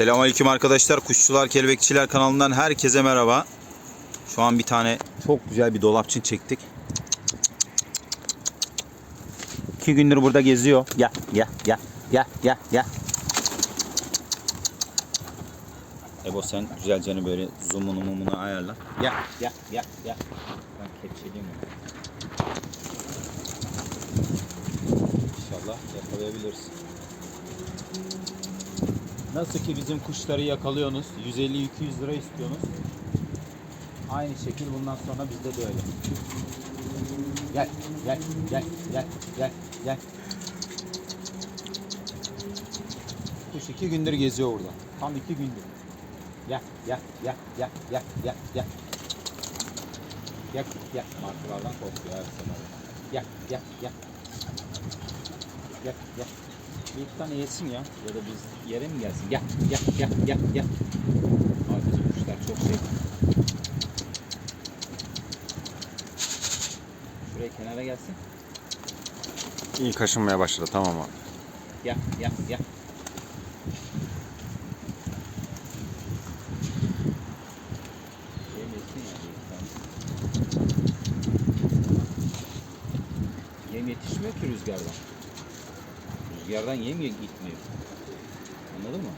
Selamünaleyküm arkadaşlar. Kuşçular Kelebekçiler kanalından herkese merhaba. Şu an bir tane çok güzel bir dolapçın çektik. İki gündür burada geziyor. Gel gel gel gel gel gel. Ebo sen güzelce böyle zoom'unu mumunu ayarla. Gel gel gel gel. Ben kepçeliyim. İnşallah yakalayabiliriz. Nasıl ki bizim kuşları yakalıyorsunuz, 150-200 lira istiyorsunuz. Aynı şekil bundan sonra bizde de öyle. Gel, gel, gel, gel, gel, gel. Kuş iki gündür geziyor burada. Tam iki gündür. Gel, gel, gel, gel, gel, gel, gel. Gel, gel. Martılardan korkuyor her sefer. Gel, gel, gel. Gel, gel. Bir tane yesin ya. Ya da biz yere mi gelsin? Gel, gel, gel, gel, gel. Abi bizim kuşlar çok şey. Şuraya kenara gelsin. İyi kaşınmaya başladı tamam abi. Gel, gel, gel. Yem yetişmiyor ki rüzgardan. Rüzgardan yem ye- gitmiyor. Anladın mı?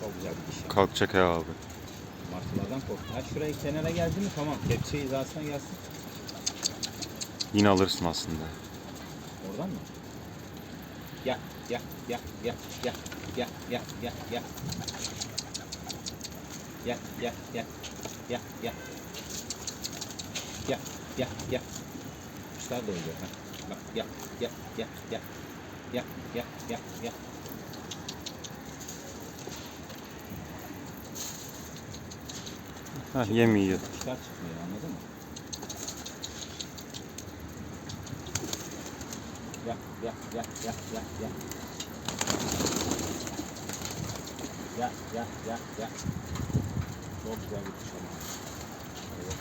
Çok güzel bir iş. ya. Kalkacak ya abi. Martılardan korktum. Ha şuraya kenara geldi mi tamam. Kepçe hizasına gelsin. Yine alırsın aslında. Oradan mı? Gel, gel, gel, gel, gel, gel, gel, gel, gel. Gel, gel, gel, gel, gel. Gel, gel, gel. Kuşlar da oluyor. Ha. Bak, gel, gel, gel, gel. Gel, gel, gel, gel. Heh, yem yiyor. Kuşlar çıkmıyor anladın mı? Gel, gel, gel, gel, gel, gel. Gel, gel, gel, gel. Çok güzel bir kuş ama. Evet.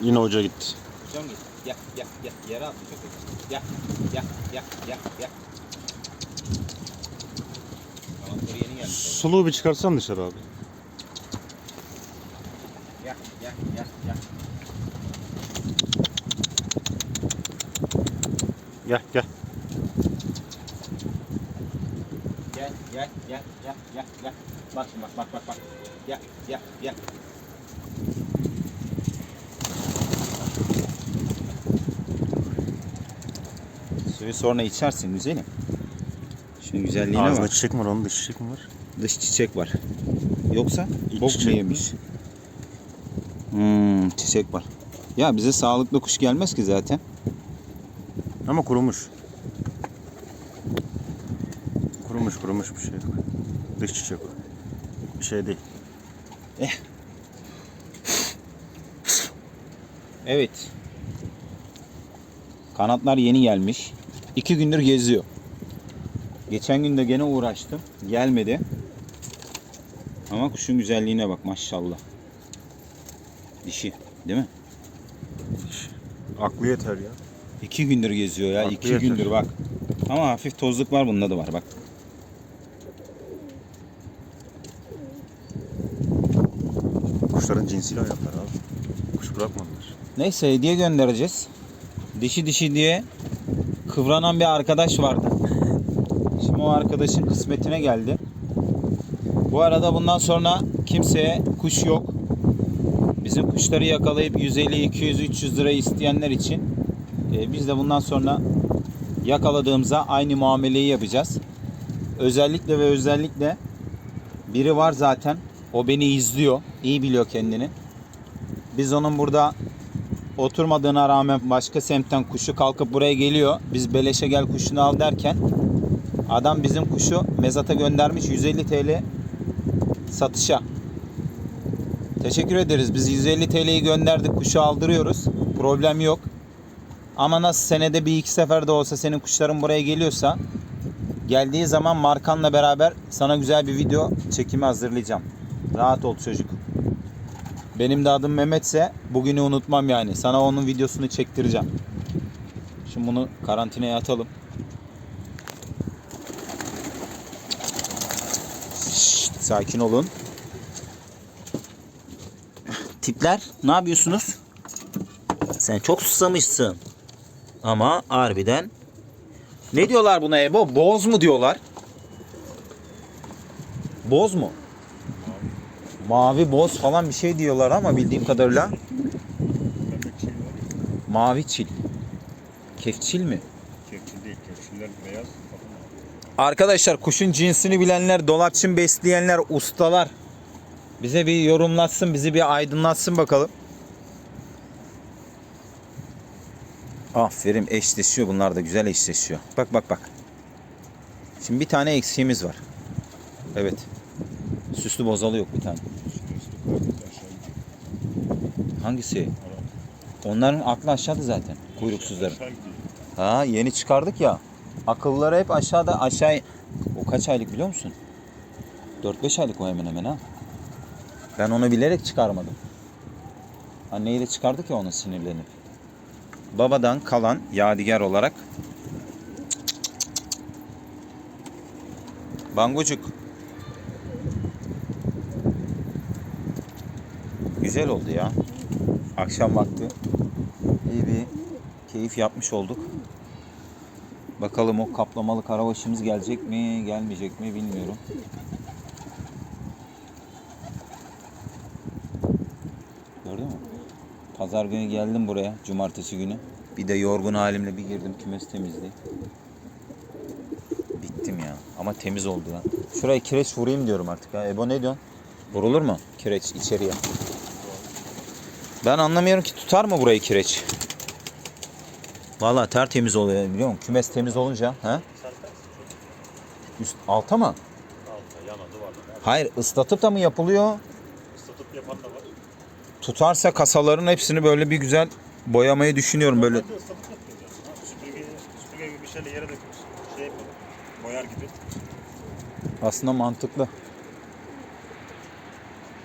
Yine hoca gitti. Hocam git. Ya ya ya yere attı çok hoca. Ya ya ya ya ya. Kanatları yeni geldi. Suluğu bir çıkarsan dışarı abi. Ya ya ya ya. Gel gel. Gel, gel, gel, gel, gel. Bak şimdi bak, bak, bak, bak. Gel, gel, gel. Suyu sonra içersin güzelim. Şunun güzelliğine Ağzında bak. çiçek mi var onun da çiçek mi var? Dış çiçek var. Yoksa İç bok çiçek mu mi? yemiş? Hmm, çiçek var. Ya bize sağlıklı kuş gelmez ki zaten. Ama kurumuş. Kurumuş kurumuş bir şey yok. Dış çiçek o. Bir şey değil. Evet. Kanatlar yeni gelmiş. İki gündür geziyor. Geçen gün de gene uğraştım. Gelmedi. Ama kuşun güzelliğine bak maşallah. Dişi değil mi? Aklı yeter ya. İki gündür geziyor ya. Haklı iki yeter. gündür bak. Ama hafif tozluk var bunda da var bak. Kuşların cinsiyle oynarlar abi. Kuş bırakmadılar. Neyse hediye göndereceğiz. Dişi dişi diye kıvranan bir arkadaş vardı. Şimdi o arkadaşın kısmetine geldi. Bu arada bundan sonra kimseye kuş yok. Bizim kuşları yakalayıp 150, 200, 300 lira isteyenler için e, biz de bundan sonra yakaladığımıza aynı muameleyi yapacağız. Özellikle ve özellikle biri var zaten. O beni izliyor. iyi biliyor kendini. Biz onun burada oturmadığına rağmen başka semtten kuşu kalkıp buraya geliyor. Biz beleşe gel kuşunu al derken adam bizim kuşu mezata göndermiş 150 TL satışa. Teşekkür ederiz. Biz 150 TL'yi gönderdik. Kuşu aldırıyoruz. Problem yok. Ama nasıl senede bir iki sefer de olsa senin kuşların buraya geliyorsa geldiği zaman markanla beraber sana güzel bir video çekimi hazırlayacağım. Rahat ol çocuk. Benim de adım Mehmetse bugünü unutmam yani. Sana onun videosunu çektireceğim. Şimdi bunu karantinaya atalım. Şşt, sakin olun. Tipler ne yapıyorsunuz? Sen çok susamışsın. Ama harbiden ne diyorlar buna Ebo? Boz mu diyorlar? Boz mu? Mavi boz falan bir şey diyorlar ama bildiğim kadarıyla mavi çil. Kefçil mi? Kefçil değil. Kefçiller beyaz. Arkadaşlar kuşun cinsini bilenler, dolapçın besleyenler, ustalar bize bir yorumlatsın, bizi bir aydınlatsın bakalım. Aferin eşleşiyor bunlar da güzel eşleşiyor. Bak bak bak. Şimdi bir tane eksiğimiz var. Evet. Süslü bozalı yok bir tane. Hangisi? Onların aklı aşağıda zaten. Kuyruksuzların. Ha yeni çıkardık ya. Akılları hep aşağıda aşağı. O kaç aylık biliyor musun? 4-5 aylık o hemen hemen ha. Ben onu bilerek çıkarmadım. Anneyi de çıkardık ya onun sinirlenip. Babadan kalan yadigar olarak. Bangucuk. Güzel oldu ya. Akşam vakti iyi bir keyif yapmış olduk. Bakalım o kaplamalı karabaşımız gelecek mi, gelmeyecek mi bilmiyorum. Gördün mü? Pazar günü geldim buraya, cumartesi günü. Bir de yorgun halimle bir girdim kümes temizliği. Bittim ya. Ama temiz oldu ya. Şuraya kireç vurayım diyorum artık ha. Ebo ne diyorsun? Vurulur mu kireç içeriye? Ben anlamıyorum ki tutar mı burayı kireç? Vallahi tertemiz oluyor biliyor musun? Kümes temiz olunca. He? Üst, alta mı? Altta yana duvarda. Hayır ıslatıp da mı yapılıyor? Islatıp yapan da var. Tutarsa kasaların hepsini böyle bir güzel boyamayı düşünüyorum böyle. Süpürge, süpürge gibi bir şeyle yere döküyoruz. Şey yapalım. Boyar gibi. Aslında mantıklı.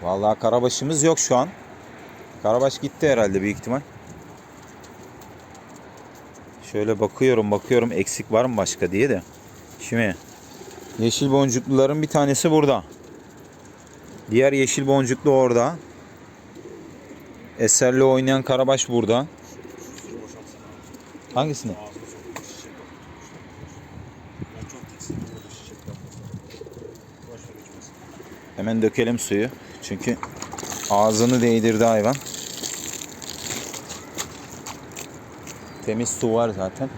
Vallahi karabaşımız yok şu an. Karabaş gitti herhalde büyük ihtimal. Şöyle bakıyorum bakıyorum eksik var mı başka diye de. Şimdi yeşil boncukluların bir tanesi burada. Diğer yeşil boncuklu orada. Eserle oynayan karabaş burada. Hangisini? Hemen dökelim suyu. Çünkü ağzını değdirdi hayvan. Temiz su var zaten.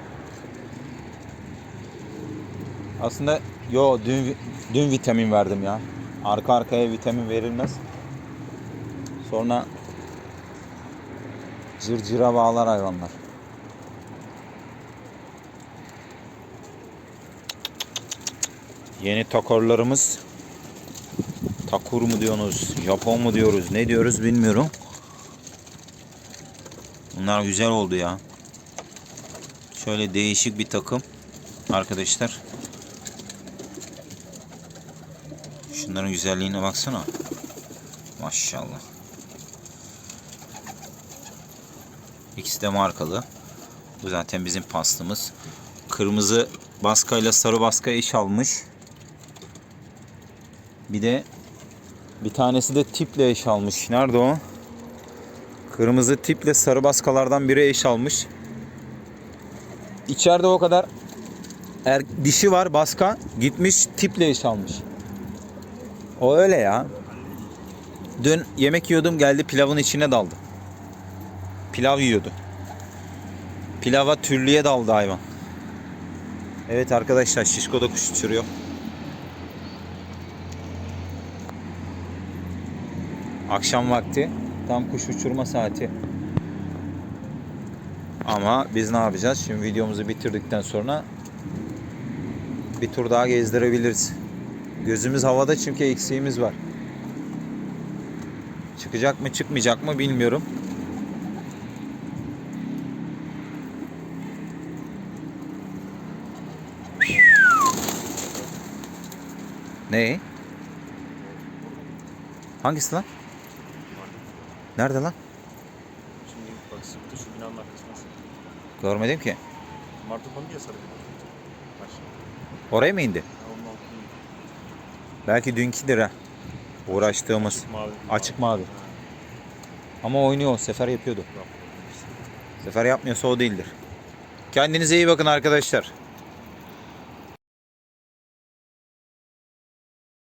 Aslında yo dün dün vitamin verdim ya. Arka arkaya vitamin verilmez. Sonra cırcıra bağlar hayvanlar. Yeni takorlarımız Takur mu diyorsunuz, Japon mu diyoruz, ne diyoruz bilmiyorum. Bunlar güzel oldu ya. Şöyle değişik bir takım arkadaşlar. Şunların güzelliğine baksana. Maşallah. İkisi de markalı. Bu zaten bizim pastımız. Kırmızı baskayla sarı baska eş almış. Bir de bir tanesi de tiple eş almış. Nerede o? Kırmızı tiple sarı baskalardan biri eş almış. İçeride o kadar er, dişi var baska. Gitmiş tiple eş almış. O öyle ya. Dün yemek yiyordum geldi pilavın içine daldı. Pilav yiyordu. Pilava türlüye daldı hayvan. Evet arkadaşlar şişko da kuş uçuruyor. Akşam vakti tam kuş uçurma saati. Ama biz ne yapacağız? Şimdi videomuzu bitirdikten sonra bir tur daha gezdirebiliriz. Gözümüz havada çünkü eksiğimiz var. Çıkacak mı çıkmayacak mı bilmiyorum. Ne? Hangisi lan? Nerede lan? Şimdi bak sıktı şu binanın arkasına sıktı. Görmedim ki. Martıpan diye sarıyor. Oraya mı indi? Belki dünküdür ha. Uğraştığımız. Mavi. Açık mavi. Ama oynuyor o. Sefer yapıyordu. Sefer yapmıyorsa o değildir. Kendinize iyi bakın arkadaşlar.